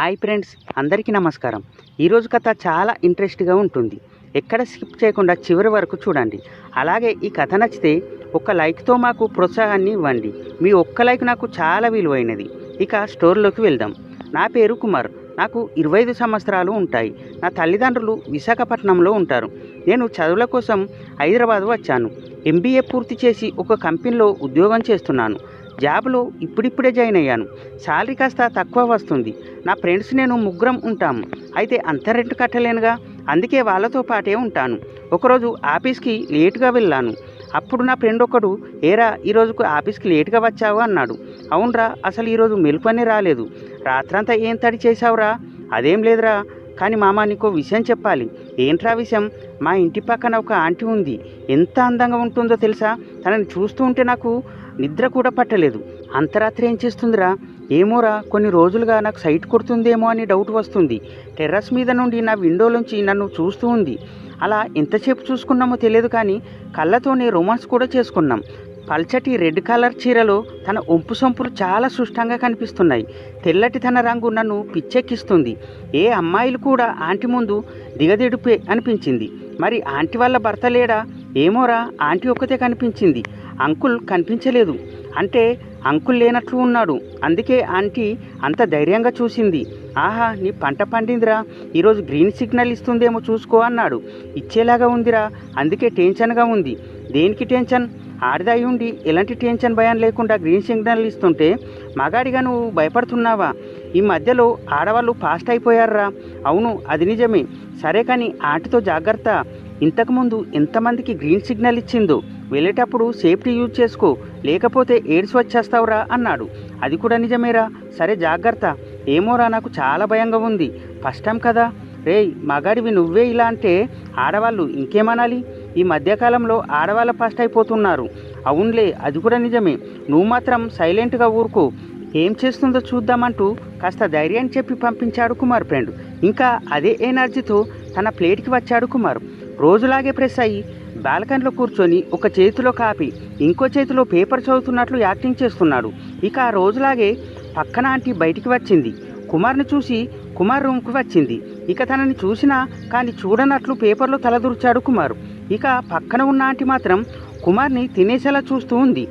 Hi friends అందరికీ నమస్కారం. ఈరోజు కథ చాలా ఇంట్రెస్ట్గా ఉంటుంది. ఎక్కడ స్కిప్ చేయకుండా చివరి వరకు చూడండి. అలాగే ఈ కథ నచ్చితే ఒక లైక్తో మాకు ప్రోత్సాహాన్ని ఇవ్వండి. మీ ఒక్క లైక్ నాకు చాలా విలువైనది. ఇక స్టోర్లోకి వెళ్దాం. నా పేరు కుమార్. నాకు ఇరవై ఐదు సంవత్సరాలు ఉంటాయి. నా తల్లిదండ్రులు విశాఖపట్నంలో ఉంటారు. నేను చదువుల కోసం హైదరాబాద్ వచ్చాను. ఎంబీఏ పూర్తి చేసి ఒక కంపెనీలో ఉద్యోగం చేస్తున్నాను. జాబ్లో ఇప్పుడిప్పుడే జాయిన్ అయ్యాను. శాలరీ కాస్త తక్కువ వస్తుంది. నా ఫ్రెండ్స్ నేను ముగ్గురం ఉంటాము అయితే అంత రెంట్ కట్టలేనుగా? అందుకే వాళ్ళతో పాటే ఉంటాను. ఒకరోజు ఆఫీస్కి లేటుగా వెళ్ళాను. అప్పుడు నా ఫ్రెండ్ ఒకడు ఏరా ఈరోజుకు ఆఫీస్కి లేటుగా వచ్చావు అన్నాడు. అవునరా అసలు ఈరోజు మెలుపని రాలేదు. రాత్రంతా ఏం తడి చేశావురా? అదేం లేదురా. కానీ మామ నీకో విషయం చెప్పాలి. ఏంట్రా విషయం? మా ఇంటి పక్కన ఒక ఆంటీ ఉంది. ఎంత అందంగా ఉంటుందో తెలుసా? తనని చూస్తూ ఉంటే నాకు నిద్ర కూడా పట్టలేదు. అంతరాత్రి ఏం చేస్తుందిరా? ఏమోరా కొన్ని రోజులుగా నాకు సైట్ కొడుతుందేమో అని డౌట్ వస్తుంది. టెర్రస్ మీద నుండి నా విండోలోంచి నన్ను చూస్తూ ఉంది. అలా ఎంతసేపు చూసుకున్నామో తెలియదు కానీ కళ్ళతోనే రొమాన్స్ కూడా చేసుకున్నాం. పల్చటి రెడ్ కలర్ చీరలో తన ఒంపు సొంపులు చాలా సుష్టంగా కనిపిస్తున్నాయి. తెల్లటి తన రంగు నన్ను పిచ్చెక్కిస్తుంది. ఏ అమ్మాయిలు కూడా ఆంటీ ముందు దిగదిడుపే అనిపించింది. మరి ఆంటీ వాళ్ళ భర్త లేడా? ఏమోరా ఆంటీ ఒక్కతే కనిపించింది. అంకుల్ కనిపించలేదు. అంటే అంకుల్ లేనట్లు ఉన్నాడు. అందుకే ఆంటీ అంత ధైర్యంగా చూసింది. ఆహా నీ పంట పండిందిరా. ఈరోజు గ్రీన్ సిగ్నల్ ఇస్తుందేమో చూసుకో అన్నాడు. ఇచ్చేలాగా ఉందిరా. అందుకే టెన్షన్గా ఉంది. దేనికి టెన్షన్? ఆడిదాయి ఉండి ఎలాంటి టెన్షన్ భయం లేకుండా గ్రీన్ సిగ్నల్ ఇస్తుంటే మగాడిగా నువ్వు భయపడుతున్నావా? ఈ మధ్యలో ఆడవాళ్ళు ఫాస్ట్ అయిపోయారా అవును అది నిజమే. సరే కానీ ఆటితో జాగ్రత్త. ఇంతకుముందు ఎంతమందికి గ్రీన్ సిగ్నల్ ఇచ్చిందో వెళ్ళేటప్పుడు సేఫ్టీ యూజ్ చేసుకో. లేకపోతే ఎయిడ్స్ వచ్చేస్తావురా అన్నాడు. అది కూడా నిజమేరా. సరే జాగ్రత్త. ఏమోరా నాకు చాలా భయంగా ఉంది. ఫస్ట్ టైం కదా. రే మగాడివి నువ్వే ఇలా అంటే ఆడవాళ్ళు ఇంకేమనాలి? ఈ మధ్యకాలంలో ఆడవాళ్ళ ఫాస్ట్ అయిపోతున్నారు. అవునులే అది కూడా నిజమే. నువ్వు మాత్రం సైలెంట్గా ఊరుకో. ఏం చేస్తుందో చూద్దామంటూ కాస్త ధైర్యాన్ని చెప్పి పంపించాడు కుమార్ ఫ్రెండ్. ఇంకా అదే ఎనర్జీతో తన ప్లేట్కి వచ్చాడు కుమార్. రోజులాగే ప్రెస్ అయ్యి బాల్కనీలో కూర్చొని ఒక చేతిలో కాపీ ఇంకో చేతిలో పేపర్ చదువుతున్నట్లు యాక్టింగ్ చేస్తున్నాడు. ఇక ఆ రోజులాగే పక్కన ఆంటీ బయటికి వచ్చింది. కుమార్ని చూసి కుమార్ రూమ్కి వచ్చింది. ఇక తనని చూసినా కానీ చూడనట్లు పేపర్లో తలదూర్చాడు కుమార్. ఇక పక్కన ఉన్న ఆంటీ మాత్రం కుమార్ని తినేసేలా చూస్తూ ఉంది.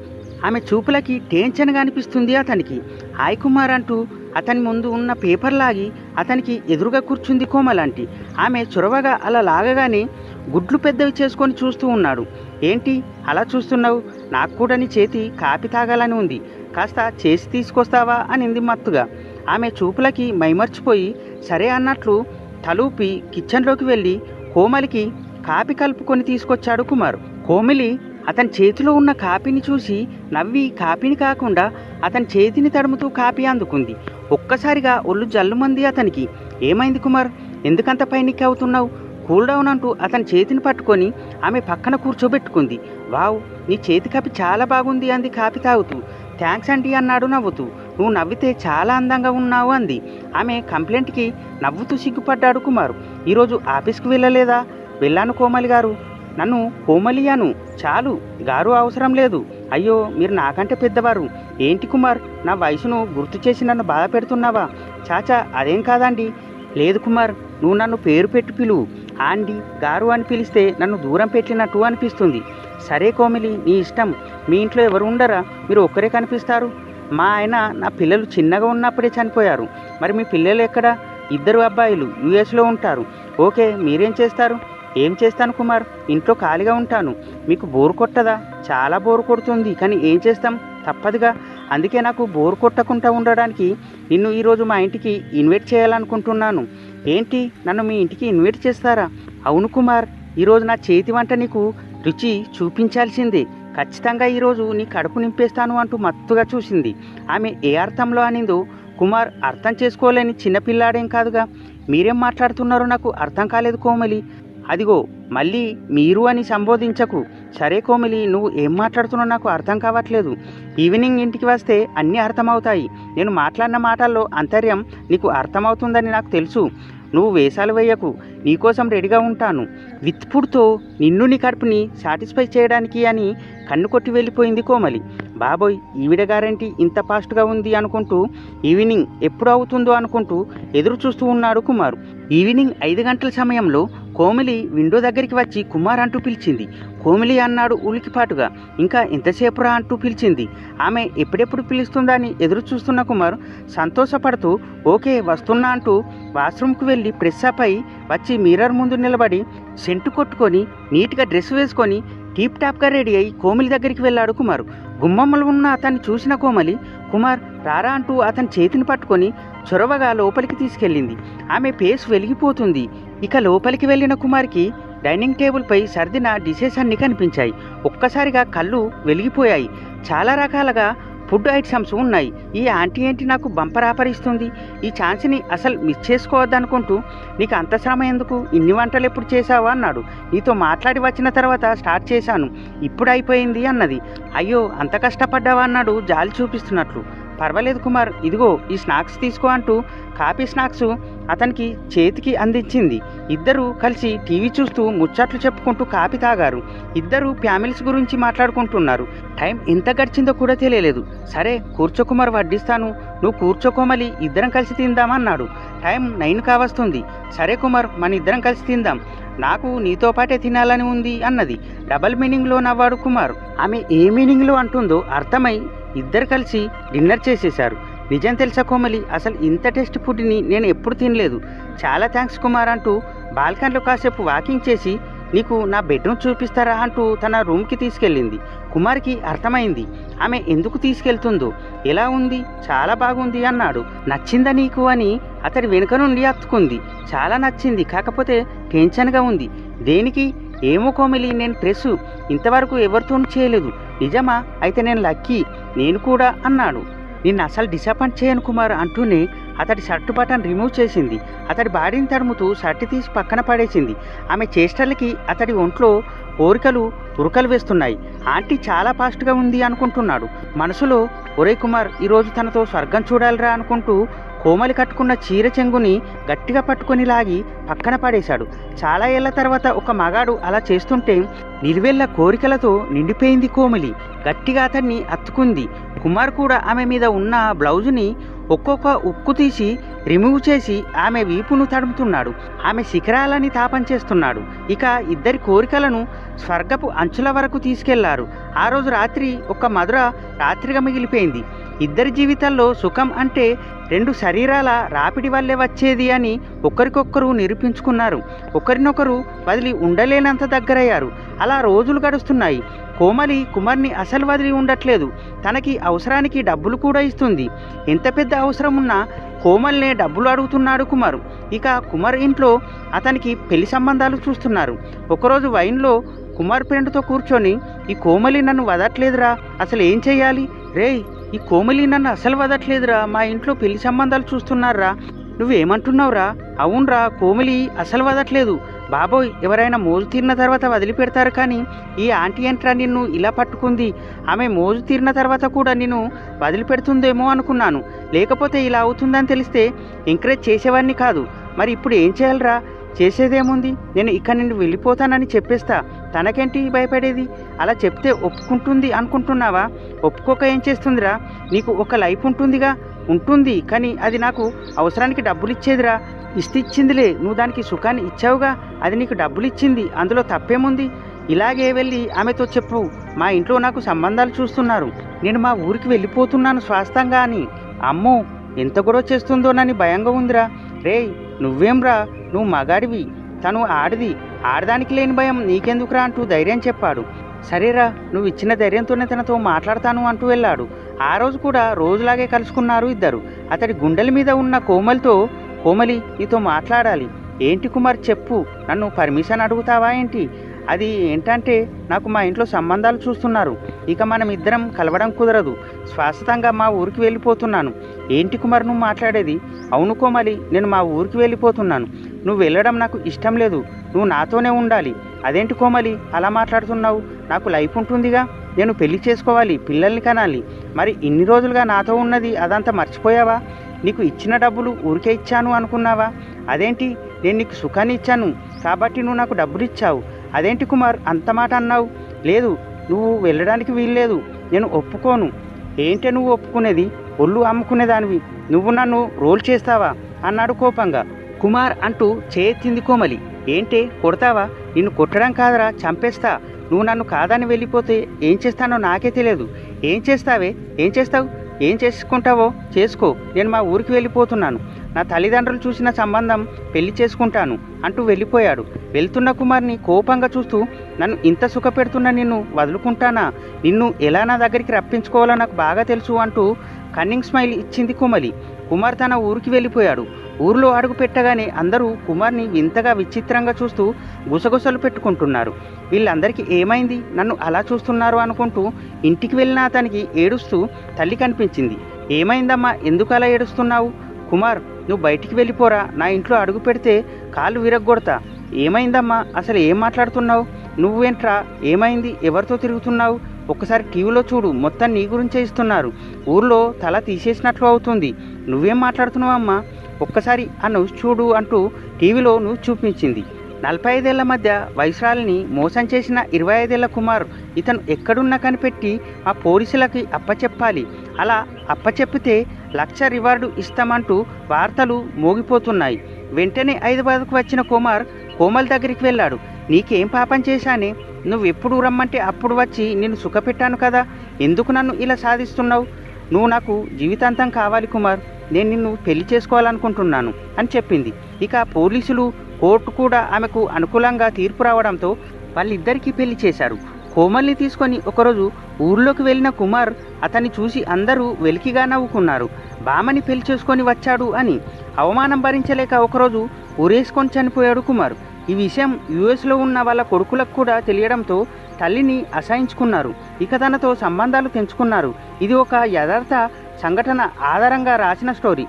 ఆమె చూపులకి టెన్షన్గా అనిపిస్తుంది అతనికి. హాయ్ కుమార్ అంటూ అతని ముందు ఉన్న పేపర్ లాగి అతనికి ఎదురుగా కూర్చుంది కోమలాంటి ఆమె చొరవగా అలా లాగగానే గుడ్లు పెద్దవి చేసుకొని చూస్తూ ఉన్నాడు. ఏంటి అలా చూస్తున్నావు? నాకు కూడా నీ చేతి కాపీ తాగాలని ఉంది. కాస్త చేసి తీసుకొస్తావా? అనింది మత్తుగా. ఆమె చూపులకి మైమర్చిపోయి సరే అన్నట్లు తలూపి కిచెన్లోకి వెళ్ళి కోమలికి కాపీ కలుపుకొని తీసుకొచ్చాడు కుమార్. కోమిలి అతని చేతిలో ఉన్న కాపీని చూసి నవ్వి కాపీని కాకుండా అతని చేతిని తడుముతూ కాపీ అందుకుంది. ఒక్కసారిగా ఒళ్ళు జల్లుమంది అతనికి. ఏమైంది కుమార్? ఎందుకంత పైనికి అవుతున్నావు? కూల్ డౌన్ అంటూ అతని చేతిని పట్టుకొని ఆమె పక్కన కూర్చోబెట్టుకుంది. వావ్ నీ చేతి కాపీ చాలా బాగుంది అంది కాపీ తాగుతూ. థ్యాంక్స్ అండి అన్నాడు నవ్వుతూ. నువ్వు నవ్వితే చాలా అందంగా ఉన్నావు అంది. ఆమె కంప్లైంట్కి నవ్వుతూ సిగ్గుపడ్డాడు కుమారు. ఈరోజు ఆఫీస్కి వెళ్ళలేదా? వెళ్ళాను కోమలి గారు. నన్ను కోమలియాను చాలు గారు అవసరం లేదు. అయ్యో మీరు నాకంటే పెద్దవారు. ఏంటి కుమార్ నా వయసును గుర్తు చేసి నన్ను బాధ పెడుతున్నావా? చాచా అదేం కాదండి. లేదు కుమార్ నువ్వు నన్ను పేరు పెట్టి పిలువు ఆండి గారు అని పిలిస్తే నన్ను దూరం పెట్టినట్టు అనిపిస్తుంది. సరే కోమిలి నీ ఇష్టం. మీ ఇంట్లో ఎవరు ఉండరా? మీరు ఒక్కరే కనిపిస్తారు? మా ఆయన నా పిల్లలు చిన్నగా ఉన్నప్పుడే చనిపోయారు. మరి మీ పిల్లలు ఎక్కడ? ఇద్దరు అబ్బాయిలు యుఎస్లో ఉంటారు. ఓకే మీరేం చేస్తారు? ఏం చేస్తాను కుమార్? ఇంట్లో ఖాళీగా ఉంటాను. మీకు బోరు కొట్టదా? చాలా బోరు కొడుతుంది కానీ ఏం చేస్తాం? తప్పదుగా. అందుకే నాకు బోరు కొట్టకుండా ఉండడానికి నిన్ను ఈరోజు మా ఇంటికి ఇన్వైట్ చేయాలనుకుంటున్నాను. ఏంటి? నన్ను మీ ఇంటికి ఇన్వైట్ చేస్తారా? అవును కుమార్ ఈరోజు నా చేతి వంట నీకు రుచి చూపించాల్సిందే. ఖచ్చితంగా ఈరోజు నీ కడుపు నింపేస్తాను అంటూ మత్తుగా చూసింది. ఆమె ఏ అర్థంలో అనిందో కుమార్ అర్థం చేసుకోలేని చిన్నపిల్లాడేం కాదుగా? మీరేం మాట్లాడుతున్నారో నాకు అర్థం కాలేదు కోమలి. అదిగో మళ్ళీ మీరు అని సంబోధించకు. సరే కోమిలి నువ్వు ఏం మాట్లాడుతున్నావు నాకు అర్థం కావట్లేదు. ఈవినింగ్ ఇంటికి వస్తే అన్నీ అర్థమవుతాయి. నేను మాట్లాడిన మాటల్లో అంతర్యం నీకు అర్థమవుతుందని నాకు తెలుసు. నువ్వు వేషాలు వేయకు. నీకోసం రెడీగా ఉంటాను. విత్పుడ్తో నిన్ను నీ కడుపుని సాటిస్ఫై చేయడానికి అని కన్ను కొట్టి వెళ్ళిపోయింది కోమలి. బాబోయ్ ఈవిడ గారేంటి ఇంత ఫాస్ట్గా ఉంది అనుకుంటూ ఈవినింగ్ ఎప్పుడు అవుతుందో అనుకుంటూ ఎదురు చూస్తూ ఉన్నాడు కుమార్. ఈవినింగ్ ఐదు గంటల సమయంలో కోమలి విండో దగ్గరికి వచ్చి కుమార్ అంటూ పిలిచింది. కోమలి అన్నాడు ఉలికిపాటుగా ఇంకా ఎంతసేపు రా అంటూ పిలిచింది. ఆమె ఎప్పుడెప్పుడు పిలుస్తుందా అని ఎదురు చూస్తున్న కుమార్ సంతోషపడుతూ ఓకే వస్తున్నా అంటూ వాష్రూమ్కి వెళ్ళి ఫ్రెష్ అప్ అయి వచ్చి మిర్రర్ ముందు నిలబడి సెంటు కొట్టుకొని నీట్గా డ్రెస్ వేసుకొని టీప్ టాప్గా రెడీ అయి కోమలి దగ్గరికి వెళ్ళాడు కుమారు. గుమ్మమ్మలో ఉన్న అతన్ని చూసిన కోమలి కుమార్ రారా అంటూ అతని చేతిని పట్టుకొని చొరవగా లోపలికి తీసుకెళ్ళింది. ఆమె పేస్ వెలిగిపోతుంది. ఇక లోపలికి వెళ్ళిన కుమార్కి డైనింగ్ టేబుల్పై సర్దిన డిషెస్ అన్ని కనిపించాయి. ఒక్కసారిగా కళ్ళు వెలిగిపోయాయి. చాలా రకాలుగా ఫుడ్ ఐటమ్స్ ఉన్నాయి. ఈ ఆంటీ ఏంటి నాకు బంపర్ ఆఫర్ ఇస్తుంది ఈ ఛాన్స్ని అసలు మిస్ చేసుకోవద్దనుకుంటూ నీకు అంత శ్రమ ఎందుకు? ఇన్ని వంటలు ఎప్పుడు చేసావా అన్నాడు. నీతో మాట్లాడి వచ్చిన తర్వాత స్టార్ట్ చేశాను. ఇప్పుడు అయిపోయింది అన్నది. అయ్యో అంత కష్టపడ్డావా? అన్నాడు జాలి చూపిస్తున్నట్లు. పర్వాలేదు కుమార్. ఇదిగో ఈ స్నాక్స్ తీసుకో అంటూ కాఫీ స్నాక్స్ అతనికి చేతికి అందించింది. ఇద్దరు కలిసి టీవీ చూస్తూ ముచ్చట్లు చెప్పుకుంటూ కాఫీ తాగారు. ఇద్దరు ఫ్యామిలీస్ గురించి మాట్లాడుకుంటున్నారు. టైం ఎంత గడిచిందో కూడా తెలియలేదు. సరే కూర్చో కుమార్ వడ్డిస్తాను. నువ్వు కూర్చోకోమలి ఇద్దరం కలిసి తిందామన్నాడు టైం నైన్ కావస్తుంది. సరే కుమార్ మన ఇద్దరం కలిసి తిందాం. నాకు నీతో పాటే తినాలని ఉంది అన్నది. డబల్ మీనింగ్లో నవ్వాడు కుమార్. ఆమె ఏ మీనింగ్లో అంటుందో అర్థమై ఇద్దరు కలిసి డిన్నర్ చేసేశారు. నిజం తెలుసా కోమలి? అసలు ఇంత టేస్ట్ ఫుడ్ని నేను ఎప్పుడు తినలేదు. చాలా థ్యాంక్స్ కుమార్ అంటూ బాల్కనీలో కాసేపు వాకింగ్ చేసి నీకు నా బెడ్రూమ్ చూపిస్తారా అంటూ తన రూమ్కి తీసుకెళ్ళింది. కుమార్కి అర్థమైంది. ఆమె ఎందుకు తీసుకెళ్తుందో. ఎలా ఉంది? చాలా బాగుంది అన్నాడు. నచ్చిందా నీకు అని అతడి వెనుక నుండి అత్తుకుంది. చాలా నచ్చింది. కాకపోతే టెన్షన్గా ఉంది. దేనికి? ఏమో కోమిలి నేను ప్రెస్ ఇంతవరకు ఎవరితోనూ చేయలేదు. నిజమా? అయితే నేను లక్కీ. నేను కూడా అన్నాడు. నిన్ను అసలు డిసప్పాయింట్ చేయను కుమార్ అంటూనే అతడి షర్టు బటన్ రిమూవ్ చేసింది. అతడి బాడీని తడుముతూ షర్ట్ తీసి పక్కన పడేసింది. ఆమె చేష్టలకి అతడి ఒంట్లో కోరికలు ఉరకలు వేస్తున్నాయి. ఆంటీ చాలా ఫాస్ట్గా ఉంది అనుకుంటున్నాడు. మనసులో ఒరే కుమార్ ఈరోజు తనతో స్వర్గం చూడాలిరా అనుకుంటూ కోమలి కట్టుకున్న చీర చెంగుని గట్టిగా పట్టుకొని లాగి పక్కన పడేశాడు. చాలా ఏళ్ళ తర్వాత ఒక మగాడు అలా చేస్తుంటే నిలువెల్ల కోరికలతో నిండిపోయింది కోమలి. గట్టిగా అతన్ని అత్తుకుంది కుమార్ కూడా ఆమె మీద ఉన్న బ్లౌజుని ఒక్కొక్క ఉక్కు తీసి రిమూవ్ చేసి ఆమె వీపును తడుముతున్నాడు. ఆమె శిఖరాలని తాపం చేస్తున్నాడు. ఇక ఇద్దరి కోరికలను స్వర్గపు అంచుల వరకు తీసుకెళ్ళారు. ఆ రోజు రాత్రి ఒక మధుర రాత్రిగా మిగిలిపోయింది. ఇద్దరి జీవితాల్లో సుఖం అంటే రెండు శరీరాల రాపిడి వల్లే వచ్చేది అని ఒకరికొకరు నిరూపించుకున్నారు. ఒకరినొకరు వదిలి ఉండలేనంత దగ్గరయ్యారు. అలా రోజులు గడుస్తున్నాయి. కోమలి కుమార్ని అసలు వదిలి ఉండట్లేదు. తనకి అవసరానికి డబ్బులు కూడా ఇస్తుంది. ఎంత పెద్ద అవసరం ఉన్నా కోమల్నే డబ్బులు అడుగుతున్నాడు కుమారు. ఇక కుమార్ ఇంట్లో అతనికి పెళ్ళి సంబంధాలు చూస్తున్నారు. ఒకరోజు వైన్లో కుమార్ ఫ్రెండ్తో కూర్చొని ఈ కోమలి నన్ను వదట్లేదురా అసలు ఏం చేయాలి రే ఈ కోమలి నన్ను అసలు వదట్లేదురా మా ఇంట్లో పెళ్ళి సంబంధాలు చూస్తున్నారా? నువ్వేమంటున్నావురా? అవునరా కోమలి అసలు వదట్లేదు. బాబోయ్ ఎవరైనా మోజు తీరిన తర్వాత వదిలిపెడతారు కానీ ఈ ఆంటీ ఎంట్రా నిన్ను ఇలా పట్టుకుంది? ఆమె మోజు తీరిన తర్వాత కూడా నిన్ను వదిలిపెడుతుందేమో అనుకున్నాను. లేకపోతే ఇలా అవుతుందని తెలిస్తే ఎంకరేజ్ చేసేవాడిని కాదు. మరి ఇప్పుడు ఏం చేయాలిరా? చేసేదేముంది? నేను ఇక్కడ నుండి వెళ్ళిపోతానని చెప్పేస్తా. తనకేంటి భయపడేది? అలా చెప్తే ఒప్పుకుంటుంది అనుకుంటున్నావా? ఒప్పుకోక ఏం చేస్తుందిరా? నీకు ఒక లైఫ్ ఉంటుందిగా. ఉంటుంది కానీ అది నాకు అవసరానికి డబ్బులు ఇచ్చేదిరా ఇస్తిచ్చిందిలే నువ్వు దానికి సుఖాన్ని ఇచ్చావుగా అది నీకు డబ్బులు ఇచ్చింది అందులో తప్పేముంది? ఇలాగే వెళ్ళి ఆమెతో చెప్పు మా ఇంట్లో నాకు సంబంధాలు చూస్తున్నారు నేను మా ఊరికి వెళ్ళిపోతున్నాను స్వాస్థంగా అని. అమ్మో ఎంత గొడవ చేస్తుందోనని భయంగా ఉందిరా. రేయ్ నువ్వేంరా నువ్వు మగాడివి తను ఆడిది ఆడదానికి లేని భయం నీకెందుకురా అంటూ ధైర్యం చెప్పాడు. సరేరా నువ్వు ఇచ్చిన ధైర్యంతోనే తనతో మాట్లాడతాను అంటూ వెళ్ళాడు. ఆ రోజు కూడా రోజులాగే కలుసుకున్నారు ఇద్దరు. అతడి గుండెల మీద ఉన్న కోమలితో కోమలి నీతో మాట్లాడాలి. ఏంటి కుమార్ చెప్పు. నన్ను పర్మిషన్ అడుగుతావా ఏంటి? అది ఏంటంటే నాకు మా ఇంట్లో సంబంధాలు చూస్తున్నారు. ఇక మనం ఇద్దరం కలవడం కుదరదు. శాశ్వతంగా మా ఊరికి వెళ్ళిపోతున్నాను. ఏంటి కుమార్ నువ్వు మాట్లాడేది? అవును కోమలి నేను మా ఊరికి వెళ్ళిపోతున్నాను. నువ్వు వెళ్ళడం నాకు ఇష్టం లేదు. నువ్వు నాతోనే ఉండాలి. అదేంటి కోమలి అలా మాట్లాడుతున్నావు? నాకు లైఫ్ ఉంటుందిగా. నేను పెళ్ళి చేసుకోవాలి పిల్లల్ని కనాలి. మరి ఇన్ని రోజులుగా నాతో ఉన్నది అదంతా మర్చిపోయావా? నీకు ఇచ్చిన డబ్బులు ఊరికే ఇచ్చాను అనుకున్నావా? అదేంటి? నేను నీకు సుఖాన్ని ఇచ్చాను. కాబట్టి నువ్వు నాకు డబ్బులు ఇచ్చావు అదేంటి కుమార్? అంత మాట అన్నావు. లేదు నువ్వు వెళ్ళడానికి వీల్లేదు. నేను ఒప్పుకోను. ఏంటే నువ్వు ఒప్పుకునేది? ఒళ్ళు అమ్ముకునేదానివి. నువ్వు నన్ను రోల్ చేస్తావా? అన్నాడు కోపంగా. కుమార్ అంటూ చేతింది కోమలి. ఏంటే? కొడతావా? నిన్ను కొట్టడం కాదరా చంపేస్తా. నువ్వు నన్ను కాదని వెళ్ళిపోతే ఏం చేస్తానో నాకే తెలియదు. ఏం చేస్తావే? ఏం చేస్తావు? ఏం చేసుకుంటావో? చేసుకో. నేను మా ఊరికి వెళ్ళిపోతున్నాను. నా తల్లిదండ్రులు చూసిన సంబంధం పెళ్ళి చేసుకుంటాను అంటూ వెళ్ళిపోయాడు. వెళ్తున్న కుమార్ని కోపంగా చూస్తూ నన్ను ఇంత సుఖపెడుతున్న నిన్ను వదులుకుంటానా? నిన్ను ఎలా నా దగ్గరికి రప్పించుకోవాలో నాకు బాగా తెలుసు అంటూ కన్నింగ్ స్మైల్ ఇచ్చింది కుమలి. కుమార్ తన ఊరికి వెళ్ళిపోయాడు. ఊర్లో అడుగు పెట్టగానే అందరూ కుమార్ని వింతగా విచిత్రంగా చూస్తూ గుసగుసలు పెట్టుకుంటున్నారు. వీళ్ళందరికీ ఏమైంది? నన్ను అలా చూస్తున్నారు అనుకుంటూ ఇంటికి వెళ్ళిన అతనికి ఏడుస్తూ తల్లి కనిపించింది. ఏమైందమ్మా? ఎందుకు అలా ఏడుస్తున్నావు? కుమార్ నువ్వు బయటికి వెళ్ళిపోరా. నా ఇంట్లో అడుగు పెడితే కాళ్ళు విరగ్గొడతా. ఏమైందమ్మా? అసలు ఏం మాట్లాడుతున్నావు? నువ్వేంట్రా? ఏమైంది? ఎవరితో తిరుగుతున్నావు? ఒక్కసారి టీవీలో చూడు. మొత్తం నీ గురించే ఇస్తున్నారు. ఊర్లో తల తీసేసినట్లు అవుతుంది. నువ్వేం మాట్లాడుతున్నావమ్మా? ఒక్కసారి ఆ న్యూస్ చూడు అంటూ టీవీలో న్యూస్ చూపించింది. నలభై ఐదేళ్ళ మధ్య వయసురాలిని మోసం చేసిన ఇరవై ఐదేళ్ళ కుమార్ ఇతను ఎక్కడున్నా కనిపెట్టి ఆ పోలీసులకి అప్పచెప్పాలి. అలా అప్పచెప్పితే లక్ష రివార్డు ఇస్తామంటూ వార్తలు మోగిపోతున్నాయి. వెంటనే హైదరాబాద్కు వచ్చిన కుమార్ కోమల్ దగ్గరికి వెళ్ళాడు. నీకేం పాపం చేశానే? నువ్వు ఎప్పుడు రమ్మంటే అప్పుడు వచ్చి నిన్ను సుఖపెట్టాను కదా? ఎందుకు నన్ను ఇలా సాధిస్తున్నావు? నువ్వు నాకు జీవితాంతం కావాలి కుమార్. నేను నిన్ను పెళ్ళి చేసుకోవాలనుకుంటున్నాను అని చెప్పింది. ఇక పోలీసులు కోర్టు కూడా ఆమెకు అనుకూలంగా తీర్పు రావడంతో వాళ్ళిద్దరికీ పెళ్ళి చేశారు. కోమల్ని తీసుకొని ఒకరోజు ఊర్లోకి వెళ్ళిన కుమార్ అతన్ని చూసి అందరూ వెలికిగా నవ్వుకున్నారు. బామని పెళ్ళి చేసుకొని వచ్చాడు అని అవమానం భరించలేక ఒకరోజు ఊరేసుకొని చనిపోయాడు కుమార్. ఈ విషయం యుఎస్లో ఉన్న వాళ్ళ కొడుకులకు కూడా తెలియడంతో తల్లిని అసహించుకున్నారు. ఇక తనతో సంబంధాలు తెంచుకున్నారు. ఇది ఒక యథార్థ సంఘటన ఆధారంగా రాసిన story.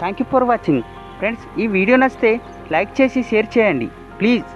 Thank you for watching friends ఈ వీడియో నచ్చితే లైక్ చేసి షేర్ చేయండి. ప్లీజ్